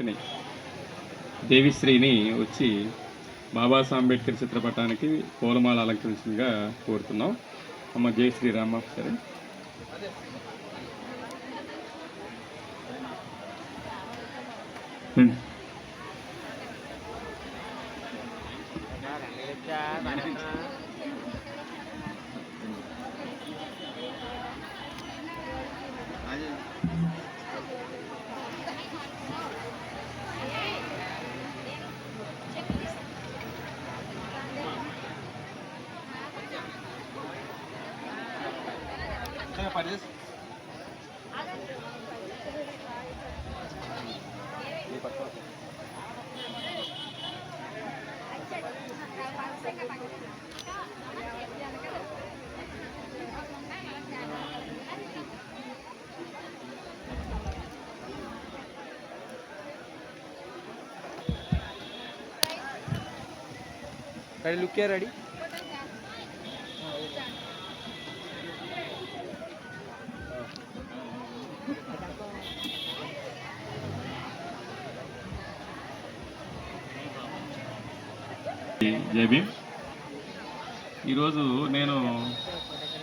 వ్యక్తిని దేవిశ్రీని వచ్చి బాబాసాహెబ్ అంబేద్కర్ చిత్రపటానికి పూలమాల అలంకరించిందిగా కోరుతున్నాం అమ్మ జయ శ్రీరామ సరే రండి. రెడీ లుక్ రెడీ జై భీమ్. ఈరోజు నేను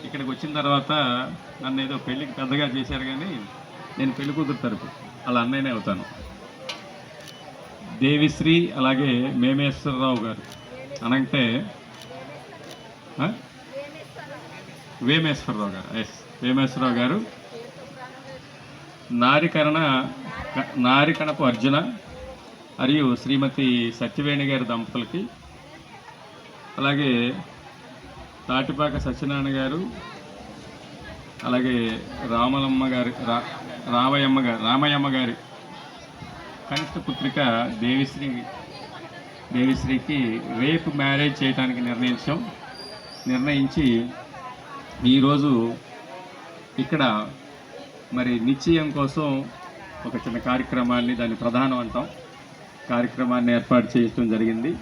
ఇక్కడికి వచ్చిన తర్వాత నన్ను ఏదో పెళ్ళికి పెద్దగా చేశారు కానీ నేను పెళ్ళి కూతురు తరపు. అలా అన్నయ్యనే అవుతాను. దేవిశ్రీ అలాగే మేమేశ్వరరావు గారు. అనంటే వేమేశ్వరరావు గారు ఎస్ వేమేశ్వరరావు గారు. నారికరణ నారికణపు అర్జున మరియు శ్రీమతి సత్యవేణి గారి దంపతులకి. అలాగే తాటిపాక సత్యనారాయణ గారు అలాగే రామలమ్మ గారి రా రామయ్యమ్మ గారు రామయ్యమ్మ గారి కనిష్ట పుత్రిక దేవిశ్రీ దేవిశ్రీకి రేపు మ్యారేజ్ చేయడానికి నిర్ణయించాం. నిర్ణయించి ఈరోజు ఇక్కడ మరి నిశ్చయం కోసం ఒక చిన్న కార్యక్రమాన్ని దాన్ని ప్రధానం అంటాం. కార్యక్రమాన్ని ఏర్పాటు చేయడం జరిగింది.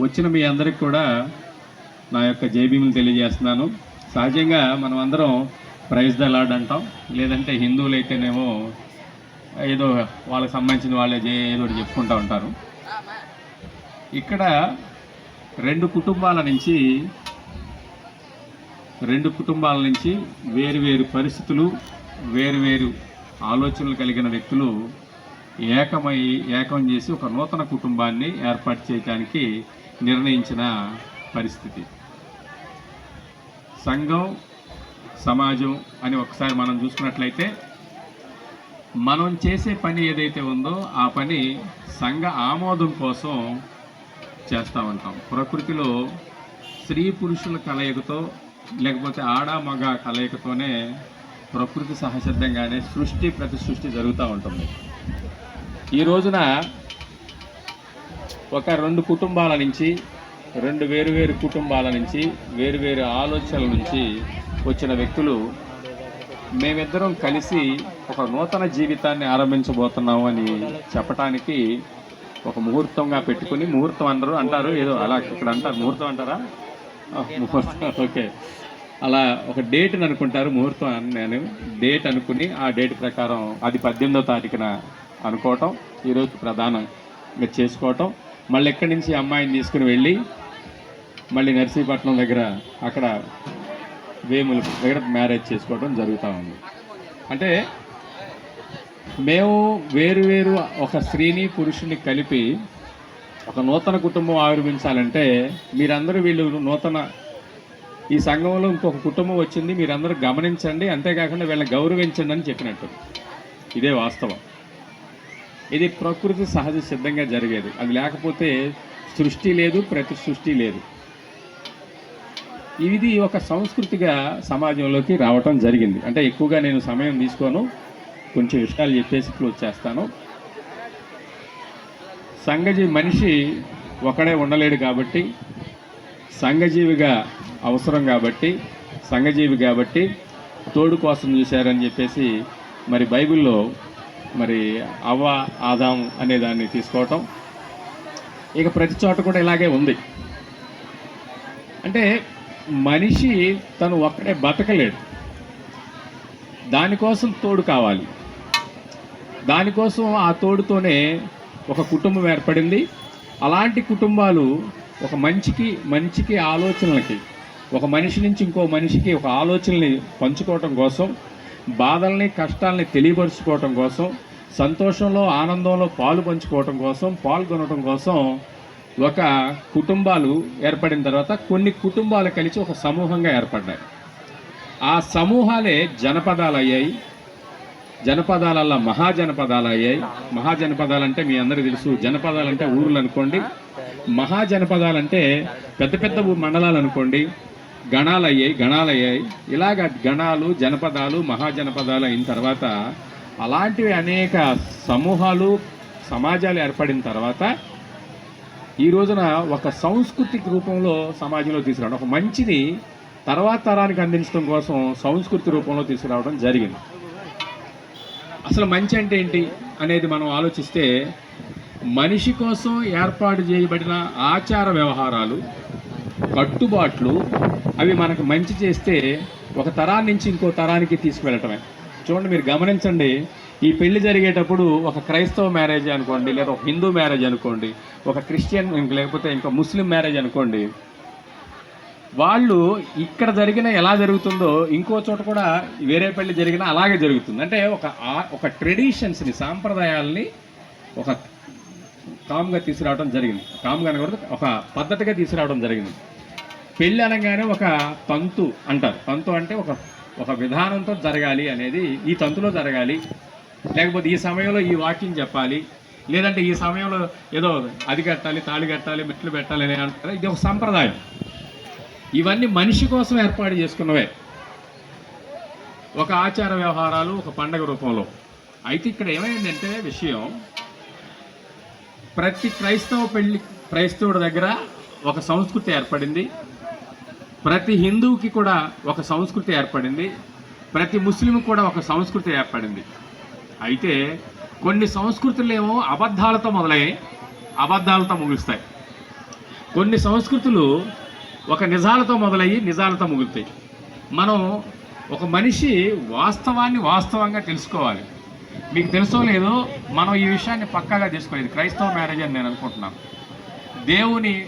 వచ్చిన మీ అందరికి కూడా నా యొక్క జైభీములు తెలియజేస్తున్నాను. సహజంగా మనం అందరం ప్రైజ్ ద లార్డ్ అంటాం. లేదంటే హిందువులు అయితేనేమో ఏదో వాళ్ళకి సంబంధించిన వాళ్ళే ఏదో ఒకటి చెప్పుకుంటూ ఉంటారు. ఇక్కడ రెండు కుటుంబాల నుంచి రెండు కుటుంబాల నుంచి వేరు వేరు పరిస్థితులు వేరు వేరు ఆలోచనలు కలిగిన వ్యక్తులు ఏకమై ఏకం చేసి ఒక నూతన కుటుంబాన్ని ఏర్పాటు చేయడానికి నిర్ణయించిన పరిస్థితి. సంఘం సమాజం అని ఒకసారి మనం చూసుకున్నట్లయితే మనం చేసే పని ఏదైతే ఉందో ఆ పని సంఘ ఆమోదం కోసం చేస్తూ ఉంటాం ప్రకృతిలో స్త్రీ పురుషుల కలయికతో లేకపోతే ఆడ మగ కలయికతోనే ప్రకృతి సహసిద్ధంగానే సృష్టి ప్రతి సృష్టి జరుగుతూ ఉంటుంది. ఈ రోజున ఒక రెండు కుటుంబాల నుంచి రెండు వేరువేరు కుటుంబాల నుంచి వేరువేరు ఆలోచనల నుంచి వచ్చిన వ్యక్తులు మేమిద్దరం కలిసి ఒక నూతన జీవితాన్ని ఆరంభించబోతున్నాం అని చెప్పటానికి ఒక ముహూర్తంగా పెట్టుకుని ముహూర్తం అంటారు అంటారు ఏదో అలా ఇక్కడ అంటారు ముహూర్తం అంటారా? ముహూర్తం ఓకే. అలా ఒక డేట్ని అనుకుంటారు ముహూర్తం అని నేను డేట్ అనుకుని ఆ డేట్ ప్రకారం అది పద్దెనిమిదో తారీఖున అనుకోవటం ఈరోజు ప్రధానంగా చేసుకోవటం. మళ్ళీ ఎక్కడి నుంచి అమ్మాయిని తీసుకుని వెళ్ళి మళ్ళీ నర్సీపట్నం దగ్గర అక్కడ వేముల దగ్గర మ్యారేజ్ చేసుకోవడం జరుగుతూ ఉంది. అంటే మేము వేరు వేరు ఒక స్త్రీని పురుషుని కలిపి ఒక నూతన కుటుంబం ఆవిర్భించాలంటే మీరందరూ వీళ్ళు నూతన ఈ సంఘంలో ఇంకొక కుటుంబం వచ్చింది మీరందరూ గమనించండి అంతేకాకుండా వీళ్ళని గౌరవించండి అని చెప్పినట్టు. ఇదే వాస్తవం. ఇది ప్రకృతి సహజ సిద్ధంగా జరిగేది. అది లేకపోతే సృష్టి లేదు ప్రతి సృష్టి లేదు. ఇది ఒక సంస్కృతిగా సమాజంలోకి రావటం జరిగింది. అంటే ఎక్కువగా నేను సమయం తీసుకోను. కొంచెం విషయాలు చెప్పేసి క్లోజ్ చేస్తాను. సంఘజీ మనిషి ఒకడే ఉండలేడు కాబట్టి సంఘజీవిగా అవసరం కాబట్టి సంఘజీవి కాబట్టి తోడు కోసం చూశారని చెప్పేసి మరి బైబిల్లో మరి అవ్వ ఆదాం అనే దాన్ని తీసుకోవటం. ఇక ప్రతి చోట కూడా ఇలాగే ఉంది. అంటే మనిషి తను ఒక్కడే బతకలేడు. దానికోసం తోడు కావాలి. దానికోసం ఆ తోడుతోనే ఒక కుటుంబం ఏర్పడింది. అలాంటి కుటుంబాలు ఒక మంచికి మంచికి ఆలోచనలకి ఒక మనిషి నుంచి ఇంకో మనిషికి ఒక ఆలోచనని పంచుకోవటం కోసం బాధల్ని కష్టాలని తెలియపరుచుకోవటం కోసం సంతోషంలో ఆనందంలో పాలు పంచుకోవటం కోసం పాల్గొనడం కోసం ఒక కుటుంబాలు ఏర్పడిన తర్వాత కొన్ని కుటుంబాలు కలిసి ఒక సమూహంగా ఏర్పడ్డాయి. ఆ సమూహాలే జనపదాలు అయ్యాయి జనపదాలల్లా మహాజనపదాలు అయ్యాయి మహాజనపదాలు అంటే మీ అందరికీ తెలుసు. జనపదాలు అంటే ఊర్లు అనుకోండి. మహాజనపదాలు అంటే పెద్ద పెద్ద మండలాలు అనుకోండి. గణాలు అయ్యాయి గణాలు అయ్యాయి ఇలాగ గణాలు జనపదాలు మహాజనపదాలు అయిన తర్వాత అలాంటివి అనేక సమూహాలు సమాజాలు ఏర్పడిన తర్వాత ఈ రోజున ఒక సాంస్కృతిక రూపంలో సమాజంలో తీసుకురావడం ఒక మంచిని తర్వాత తరానికి అందించడం కోసం సంస్కృతి రూపంలో తీసుకురావడం జరిగింది. అసలు మంచి అంటే ఏంటి అనేది మనం ఆలోచిస్తే మనిషి కోసం ఏర్పాటు చేయబడిన ఆచార వ్యవహారాలు కట్టుబాట్లు అవి మనకు మంచి చేస్తే ఒక తరాన్ని నుంచి ఇంకో తరానికి తీసుకువెళ్ళటమే. చూడండి మీరు గమనించండి ఈ పెళ్ళి జరిగేటప్పుడు ఒక క్రైస్తవ మ్యారేజ్ అనుకోండి లేదా ఒక హిందూ మ్యారేజ్ అనుకోండి ఒక క్రిస్టియన్ లేకపోతే ఇంకా ముస్లిం మ్యారేజ్ అనుకోండి వాళ్ళు ఇక్కడ జరిగిన ఎలా జరుగుతుందో ఇంకో చోట కూడా వేరే పెళ్ళి జరిగినా అలాగే జరుగుతుంది. అంటే ఒక ఒక ట్రెడిషన్స్ని సాంప్రదాయాల్ని ఒక కామ్గా తీసుకురావడం జరిగింది. కామ్గా అనకూడదు ఒక పద్ధతిగా తీసుకురావడం జరిగింది. పెళ్ళి అనగానే ఒక తంతు అంటారు. తంతు అంటే ఒక ఒక విధానంతో జరగాలి అనేది ఈ తంతులో జరగాలి లేకపోతే ఈ సమయంలో ఈ వాక్యం చెప్పాలి లేదంటే ఈ సమయంలో ఏదో అది కట్టాలి తాళి కట్టాలి మెట్లు పెట్టాలి అని అంటారు. ఇది ఒక సంప్రదాయం. ఇవన్నీ మనిషి కోసం ఏర్పాటు చేసుకున్నవే. ఒక ఆచార వ్యవహారాలు ఒక పండగ రూపంలో. అయితే ఇక్కడ ఏమైందంటే విషయం ప్రతి క్రైస్తవ పెళ్ళి క్రైస్తవుడి దగ్గర ఒక సంస్కృతి ఏర్పడింది. ప్రతి హిందువుకి కూడా ఒక సంస్కృతి ఏర్పడింది. ప్రతి ముస్లిం కూడా ఒక సంస్కృతి ఏర్పడింది. అయితే కొన్ని సంస్కృతులు ఏమో అబద్ధాలతో మొదలయ్యాయి అబద్ధాలతో ముగుస్తాయి. కొన్ని సంస్కృతులు ఒక నిజాలతో మొదలయ్యి నిజాలతో ముగుతాయి మనం ఒక మనిషి వాస్తవాన్ని వాస్తవంగా తెలుసుకోవాలి. మీకు తెలుసో లేదో మనం ఈ విషయాన్ని పక్కాగా తెలుసుకోలేదు. క్రైస్తవ మ్యారేజ్ అని నేను అనుకుంటున్నాను. దేవుని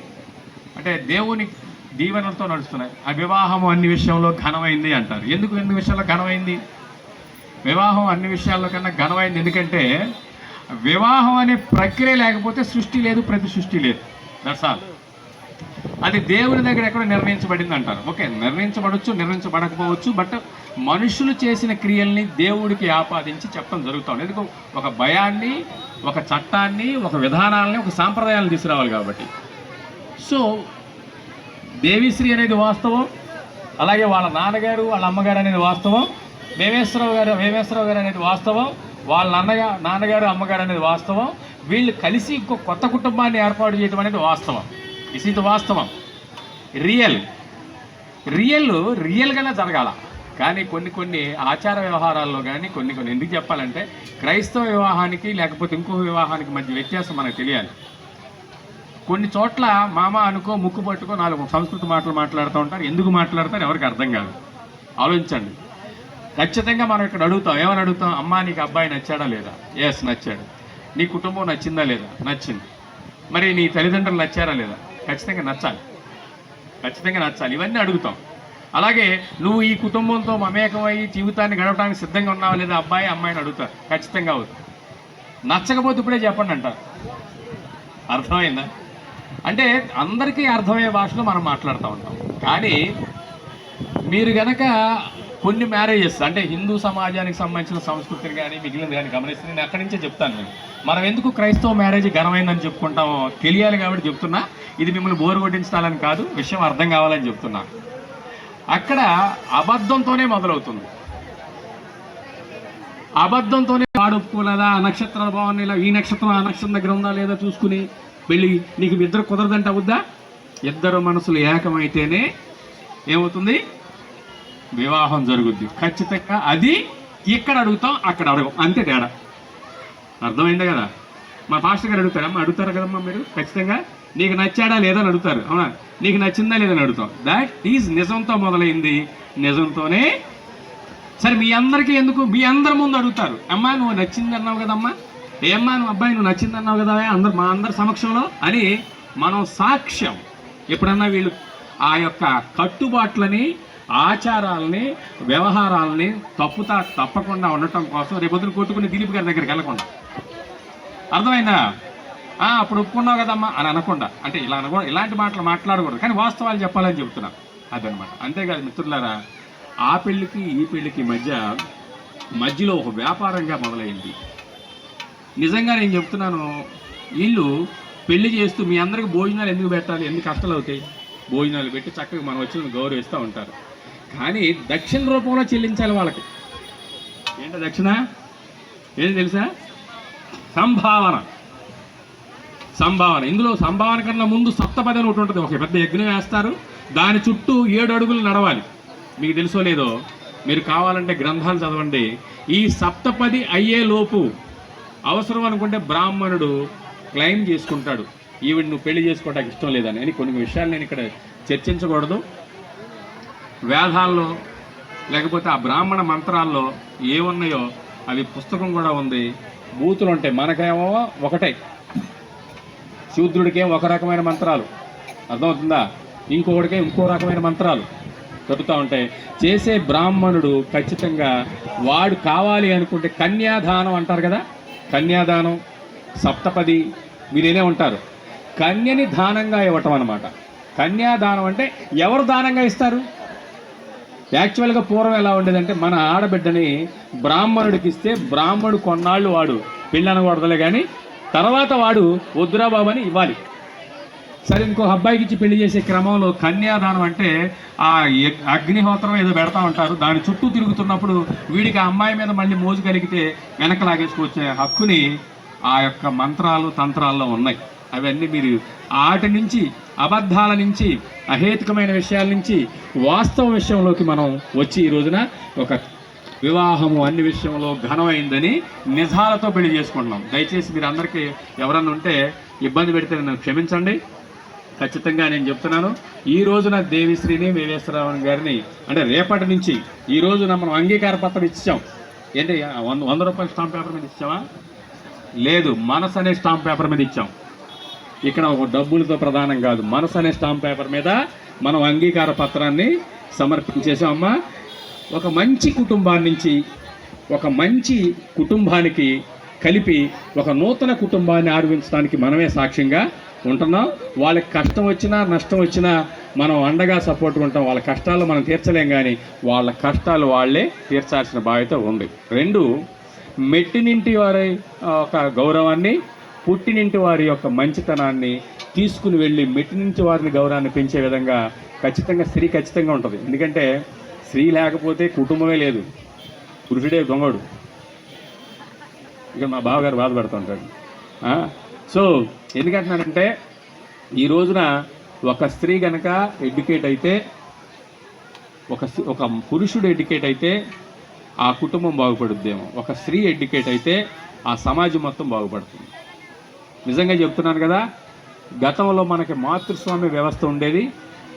అంటే దేవుని దీవెనలతో నడుస్తున్నాయి. ఆ వివాహం అన్ని విషయంలో ఘనమైంది అంటారు. ఎందుకు ఎన్ని విషయాల్లో ఘనమైంది? వివాహం అన్ని విషయాల్లో కన్నా ఘనమైంది ఎందుకంటే వివాహం అనే ప్రక్రియ లేకపోతే సృష్టి లేదు ప్రతి సృష్టి లేదు. దట్స్ ఆల్ అది దేవుని దగ్గర ఎక్కడ నిర్ణయించబడింది అంటారు ఓకే నిర్ణయించబడవచ్చు నిర్ణయించబడకపోవచ్చు బట్ మనుషులు చేసిన క్రియల్ని దేవుడికి ఆపాదించి చెప్పడం జరుగుతుంది ఎందుకు? ఒక భయాన్ని ఒక చట్టాన్ని ఒక విధానాలని ఒక సాంప్రదాయాలను తీసుకురావాలి కాబట్టి. సో దేవిశ్రీ అనేది వాస్తవం అలాగే వాళ్ళ నాన్నగారు వాళ్ళ అమ్మగారు అనేది వాస్తవం వేమేశ్వరరావు గారు వేమేశ్వరరావు గారు అనేది వాస్తవం వాళ్ళ నాన్నగా నాన్నగారు అమ్మగారు అనేది వాస్తవం వీళ్ళు కలిసి ఇంకో కొత్త కుటుంబాన్ని ఏర్పాటు చేయడం అనేది వాస్తవం. ఇస్ ఇది వాస్తవం రియల్ రియల్ రియల్గానే జరగాల కానీ కొన్ని కొన్ని ఆచార వ్యవహారాల్లో కానీ కొన్ని కొన్ని ఎందుకు చెప్పాలంటే క్రైస్తవ వివాహానికి లేకపోతే ఇంకో వివాహానికి మధ్య వ్యత్యాసం మనకు తెలియాలి కొన్ని చోట్ల మామ అనుకో ముక్కు పట్టుకో నాలుగు సంస్కృత మాటలు మాట్లాడుతూ ఉంటారు ఎందుకు మాట్లాడతారు ఎవరికి అర్థం కాదు ఆలోచించండి ఖచ్చితంగా మనం ఇక్కడ అడుగుతాం ఏమని అడుగుతాం అమ్మా నీకు అబ్బాయి నచ్చాడా లేదా ఎస్ నచ్చాడు నీ కుటుంబం నచ్చిందా లేదా? నచ్చింది. మరి నీ తల్లిదండ్రులు నచ్చారా లేదా? ఖచ్చితంగా నచ్చాలి. ఖచ్చితంగా నచ్చాలి. ఇవన్నీ అడుగుతాం. అలాగే నువ్వు ఈ కుటుంబంతో మమేకమై జీవితాన్ని గడపడానికి సిద్ధంగా ఉన్నావా లేదా అబ్బాయి అమ్మాయిని అడుగుతారు. ఖచ్చితంగా అవుతుంది నచ్చకపోతే ఇప్పుడే చెప్పండి అంటారు. అర్థమైందా? అంటే అందరికీ అర్థమయ్యే భాషలో మనం మాట్లాడుతూ ఉంటాం. కానీ మీరు గనక కొన్ని మ్యారేజెస్ అంటే హిందూ సమాజానికి సంబంధించిన సంస్కృతిని కానీ మిగిలింది కానీ గమనిస్తే నేను అక్కడి నుంచే చెప్తాను నేను. మనం ఎందుకు క్రైస్తవ మ్యారేజ్ ఘనమైందని చెప్పుకుంటామో తెలియాలి కాబట్టి చెప్తున్నా. ఇది మిమ్మల్ని బోరు కొట్టించాలని కాదు విషయం అర్థం కావాలని చెప్తున్నా. అక్కడ అబద్ధంతోనే మొదలవుతుంది. అబద్ధంతోనే వాడు ఒప్పుకోలేదా? ఆ నక్షత్రాల ఇలా ఈ నక్షత్రం ఆ నక్షత్రం దగ్గర ఉందా లేదా చూసుకుని వెళ్ళి నీకు ఇద్దరు కుదరదంటే అవుద్దా? ఇద్దరు మనసులు ఏకమైతేనే ఏమవుతుంది? వివాహం జరుగుద్ది. ఖచ్చితంగా అది ఇక్కడ అడుగుతాం అక్కడ అడగం. అంతే తేడా. అర్థమైందా కదా? మా పాస్టర్ గారు అడుగుతారమ్మా అడుగుతారు కదమ్మా మీరు? ఖచ్చితంగా? నీకు నచ్చాడా లేదా అని అడుగుతారు. అవునా? నీకు నచ్చిందా లేదని అడుగుతాం. దాట్ ఈజ్ నిజంతో మొదలైంది. నిజంతోనే సరే మీ అందరికీ ఎందుకు? మీ అందరి ముందు అడుగుతారు. అమ్మా నువ్వు నచ్చింది అన్నావు కదమ్మా. ఏ అమ్మా నువ్వు అబ్బాయి నువ్వు నచ్చింది అన్నావు కదా అందరు మా అందరి సమక్షంలో అని మనం సాక్ష్యం. ఎప్పుడన్నా వీళ్ళు ఆ యొక్క కట్టుబాట్లని ఆచారాలని వ్యవహారాలని తప్పుతా తప్పకుండా ఉండటం కోసం రేపొద్దున కొట్టుకుని దిలీప్ గారి దగ్గరికి వెళ్ళకుండా. అర్థమైందా? అప్పుడు ఒప్పుకున్నావు కదమ్మా అని అనకుండా. అంటే ఇలా అనకూ ఇలాంటి మాటలు మాట్లాడకూడదు. కానీ వాస్తవాలు చెప్పాలని చెప్తున్నాను అదనమాట. అంతేకాదు మిత్రులారా ఆ పెళ్ళికి ఈ పెళ్ళికి మధ్య మధ్యలో ఒక వ్యాపారంగా మొదలైంది. నిజంగా నేను చెప్తున్నాను వీళ్ళు పెళ్ళి చేస్తూ మీ అందరికి భోజనాలు ఎందుకు పెట్టాలి? ఎన్ని కష్టాలు అవుతాయి? భోజనాలు పెట్టి చక్కగా మనం వచ్చిన గౌరవిస్తూ ఉంటారు. కానీ దక్షిణ రూపంలో చెల్లించాలి వాళ్ళకి. ఏంటో దక్షిణ? ఏంటి తెలుసా? సంభావన. సంభావన. ఇందులో సంభావన కన్నా ముందు సప్తపది అని ఒకటి ఉంటుంది. ఒక పెద్ద యజ్ఞం వేస్తారు. దాని చుట్టూ ఏడు అడుగులు నడవాలి. మీకు తెలుసో లేదో? మీరు కావాలంటే గ్రంథాలు చదవండి. ఈ సప్తపది అయ్యే లోపు అవసరం అనుకుంటే బ్రాహ్మణుడు క్లెయిమ్ చేసుకుంటాడు. ఈవిడ నువ్వు పెళ్ళి చేసుకోవడానికి ఇష్టం లేదని. అని కొన్ని విషయాలు నేను ఇక్కడ చర్చించకూడదు. వేదాల్లో లేకపోతే ఆ బ్రాహ్మణ మంత్రాల్లో ఏమున్నాయో అవి పుస్తకం కూడా ఉంది. బూతులు ఉంటాయి మనకేమో ఒకటే. శూద్రుడికే ఒక రకమైన మంత్రాలు. అర్థమవుతుందా? ఇంకొకటికే ఇంకో రకమైన మంత్రాలు చెబుతూ ఉంటాయి చేసే బ్రాహ్మణుడు ఖచ్చితంగా వాడు కావాలి అనుకుంటే కన్యాదానం అంటారు కదా? కన్యాదానం సప్తపది మీరేనే ఉంటారు. కన్యని దానంగా ఇవ్వటం అనమాట కన్యాదానం అంటే ఎవరు దానంగా ఇస్తారు? యాక్చువల్గా పూర్వం ఎలా ఉండేదంటే మన ఆడబిడ్డని బ్రాహ్మణుడికి ఇస్తే బ్రాహ్మణుడు కొన్నాళ్ళు వాడు పెళ్ళి అనకూడదులే కానీ తర్వాత వాడు వద్దురా బాబు అని ఇవ్వాలి. సరే ఇంకో అబ్బాయికి ఇచ్చి పెళ్ళి చేసే క్రమంలో కన్యాదానం అంటే ఆ అగ్నిహోత్రం ఏదో పెడతా ఉంటారు. దాని చుట్టూ తిరుగుతున్నప్పుడు వీడికి ఆ అమ్మాయి మీద మళ్ళీ మోజు కలిగితే వెనక లాగేసుకొచ్చే హక్కుని ఆ యొక్క మంత్రాలు తంత్రాల్లో ఉన్నాయి. అవన్నీ మీరు ఆటి నుంచి అబద్ధాల నుంచి అహేతుకమైన విషయాల నుంచి వాస్తవ విషయంలోకి మనం వచ్చి ఈ రోజున ఒక వివాహము అన్ని విషయంలో ఘనమైందని నిజాలతో పెళ్ళి చేసుకుంటున్నాం. దయచేసి మీరు అందరికీ ఎవరన్నా ఉంటే ఇబ్బంది పెడితే నన్ను క్షమించండి. ఖచ్చితంగా నేను చెప్తున్నాను. ఈ రోజున దేవిశ్రీని వేవేశ్వరరావు గారిని అంటే రేపటి నుంచి ఈ రోజున మనం అంగీకార పత్రం ఇచ్చాం. ఏంటి వంద వంద రూపాయల స్టాంప్ పేపర్ మీద ఇచ్చామా లేదు మనసు అనే స్టాంప్ పేపర్ మీద ఇచ్చాం. ఇక్కడ ఒక డబ్బులతో ప్రధానం కాదు. మనసు అనే స్టాంప్ పేపర్ మీద మనం అంగీకార పత్రాన్ని సమర్పించేసామమ్మా ఒక మంచి కుటుంబాన్ని నుంచి ఒక మంచి కుటుంబానికి కలిపి ఒక నూతన కుటుంబాన్ని ఆరంభించడానికి మనమే సాక్ష్యంగా ఉంటున్నాం. వాళ్ళకి కష్టం వచ్చినా నష్టం వచ్చినా మనం అండగా సపోర్ట్ ఉంటాం. వాళ్ళ కష్టాలు మనం తీర్చలేం కానీ వాళ్ళ కష్టాలు వాళ్ళే తీర్చాల్సిన బాధ్యత ఉంది. రెండు మెట్టినింటి వారి ఒక గౌరవాన్ని పుట్టినింటి వారి యొక్క మంచితనాన్ని తీసుకుని వెళ్ళి మెట్టినింటి వారిని గౌరవాన్ని పెంచే విధంగా ఖచ్చితంగా స్త్రీ ఖచ్చితంగా ఉంటుంది. ఎందుకంటే స్త్రీ లేకపోతే కుటుంబమే లేదు. పురుషుడే దొంగడు. ఇక మా బావగారు బాధపడుతుంటాడు ఆ? సో ఎందుకంటున్నానంటే ఈ రోజున ఒక స్త్రీ గనక ఎడ్యుకేట్ అయితే ఒక ఒక పురుషుడు ఎడ్యుకేట్ అయితే ఆ కుటుంబం బాగుపడుద్దేమో. ఒక స్త్రీ ఎడ్యుకేట్ అయితే ఆ సమాజం మొత్తం బాగుపడుతుంది. నిజంగా చెప్తున్నాను కదా గతంలో మనకి మాతృస్వామ్య వ్యవస్థ ఉండేది.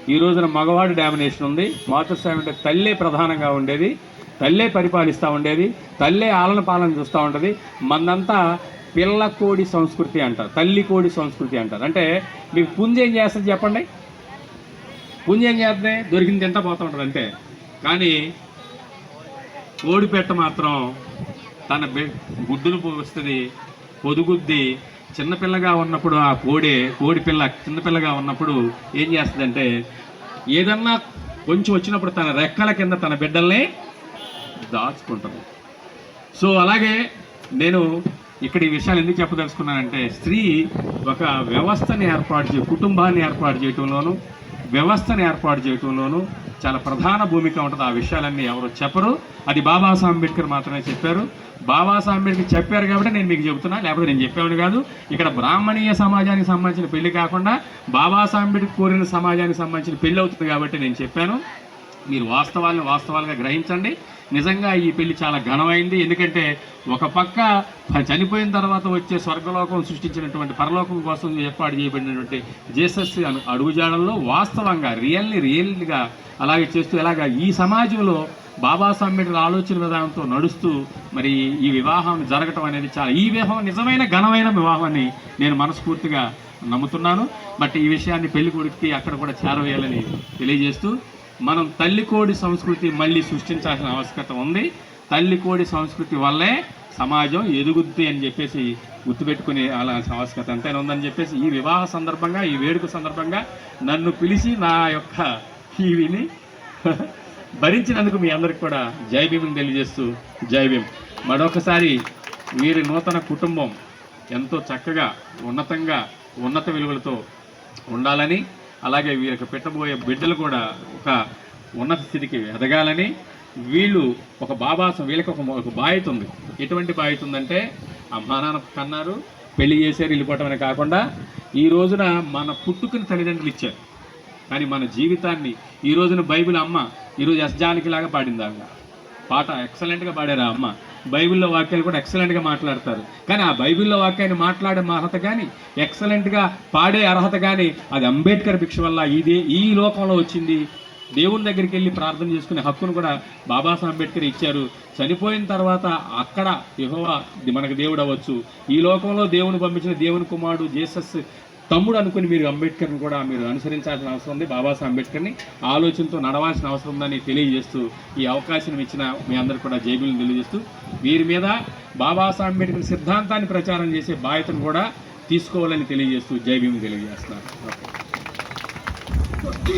ఈ రోజున మగవాడు డామినేషన్ ఉంది. మాతృస్వామి అంటే తల్లే ప్రధానంగా ఉండేది. తల్లే పరిపాలిస్తూ ఉండేది. తల్లే ఆలన పాలన చూస్తూ ఉంటుంది. మందంతా పిల్ల కోడి సంస్కృతి అంటారు. తల్లి కోడి సంస్కృతి అంటారు. అంటే మీకు పుంజ ఏం చేస్తుంది చెప్పండి. పుంజ ఏం చేస్తుంది? దొరికింది తింటా పోతూ ఉంటుంది అంతే. కానీ కోడి పెట్ట మాత్రం తన బె- గుడ్డును పోస్తుంది పొదుగుద్ది చిన్నపిల్లగా ఉన్నప్పుడు ఆ కోడి కోడి పిల్ల చిన్నపిల్లగా ఉన్నప్పుడు ఏం చేస్తుందంటే ఏదన్నా కొంచెం వచ్చినప్పుడు తన రెక్కల కింద తన బిడ్డల్ని దాచుకుంటుంది. సో అలాగే నేను ఇక్కడ ఈ విషయాలు ఎందుకు చెప్పదలుచుకున్నానంటే స్త్రీ ఒక వ్యవస్థని ఏర్పాటు చే కుటుంబాన్ని ఏర్పాటు చేయటంలోనూ వ్యవస్థను ఏర్పాటు చేయడంలోనూ చాలా ప్రధాన భూమిక ఉంటుంది. ఆ విషయాలన్నీ ఎవరు చెప్పరు. అది బాబాసాహెబ్ అంబేద్కర్ మాత్రమే చెప్పారు. బాబాసాహెబ్ అంబేద్కర్ చెప్పారు కాబట్టి నేను మీకు చెబుతున్నా. లేకపోతే నేను చెప్పేవాడు కాదు. ఇక్కడ బ్రాహ్మణీయ సమాజానికి సంబంధించిన పెళ్ళి కాకుండా బాబాసాహెబ్ అంబేద్కర్ కోరిన సమాజానికి సంబంధించిన పెళ్ళి అవుతుంది కాబట్టి నేను చెప్పాను. మీరు వాస్తవాలను వాస్తవాలుగా గ్రహించండి. నిజంగా ఈ పెళ్ళి చాలా ఘనమైంది. ఎందుకంటే ఒక పక్క చనిపోయిన తర్వాత వచ్చే స్వర్గలోకం సృష్టించినటువంటి పరలోకం కోసం ఏర్పాటు చేయబడినటువంటి జీసస్ అడుగుజాడల్లో వాస్తవంగా రియల్ని రియల్గా అలాగే చేస్తూ ఎలాగా ఈ సమాజంలో బాబాసాహెబ్ అంబేద్కర్ ఆలోచన విధానంతో నడుస్తూ మరి ఈ వివాహం జరగటం అనేది చాలా ఈ వివాహం నిజమైన ఘనమైన వివాహాన్ని నేను మనస్ఫూర్తిగా నమ్ముతున్నాను. బట్ ఈ విషయాన్ని పెళ్ళి కొడుకుకి అక్కడ కూడా చేరవేయాలని తెలియజేస్తూ మనం తల్లికోడి సంస్కృతి మళ్ళీ సృష్టించాల్సిన ఆవశ్యకత ఉంది. తల్లికోడి సంస్కృతి వల్లే సమాజం ఎదుగుద్ది అని చెప్పేసి గుర్తుపెట్టుకునే అలా ఆవశ్యకత ఎంతైనా ఉందని చెప్పేసి ఈ వివాహ సందర్భంగా ఈ వేడుక సందర్భంగా నన్ను పిలిచి నా యొక్క ఈ విని భరించినందుకు మీ అందరికి కూడా జై తెలియజేస్తూ జై భీమ్. మరొకసారి వీరి నూతన కుటుంబం ఎంతో చక్కగా ఉన్నతంగా ఉన్నత విలువలతో ఉండాలని అలాగే వీరికి పెట్టబోయే బిడ్డలు కూడా ఒక ఉన్నత స్థితికి ఎదగాలని వీళ్ళు ఒక బాబాసం వీళ్ళకి ఒక ఒక బాధ్యత ఉంది. ఎటువంటి బాధ్యత ఉందంటే అమ్మా నాన్న కన్నారు పెళ్ళి చేశారు అని కాకుండా ఈ రోజున మన పుట్టుకుని తల్లిదండ్రులు ఇచ్చారు. కానీ మన జీవితాన్ని ఈ రోజున బైబిల్ అమ్మ ఈరోజు ఎస్ జానకి లాగా పాడింది ఆవిడ పాట ఎక్సలెంట్గా పాడారు ఆ అమ్మ. బైబిల్లో వాక్యాలు కూడా ఎక్సలెంట్గా మాట్లాడతారు. కానీ ఆ బైబిల్లో వాక్యాన్ని మాట్లాడే అర్హత కానీ ఎక్సలెంట్గా పాడే అర్హత కానీ అది అంబేద్కర్ భిక్ష వల్ల ఇదే ఈ లోకంలో వచ్చింది. దేవుని దగ్గరికి వెళ్ళి ప్రార్థన చేసుకునే హక్కును కూడా బాబాసాహెబ్ అంబేద్కర్ ఇచ్చారు. చనిపోయిన తర్వాత అక్కడ యహోవా మనకు దేవుడు అవ్వచ్చు. ఈ లోకంలో దేవుని పంపించిన దేవుని కుమారుడు జీసస్ తమ్ముడు అనుకుని మీరు అంబేద్కర్ని కూడా మీరు అనుసరించాల్సిన అవసరం ఉంది. బాబాసాహెబ్ అంబేద్కర్ని ఆలోచనతో నడవాల్సిన అవసరం ఉందని తెలియజేస్తూ ఈ అవకాశం ఇచ్చిన మీ అందరు కూడా జైబుల్ని తెలియజేస్తూ వీరి మీద బాబాసాహెబ్ అంబేద్కర్ సిద్ధాంతాన్ని ప్రచారం చేసే బాధ్యతను కూడా తీసుకోవాలని తెలియజేస్తూ జై తెలియజేస్తున్నారు.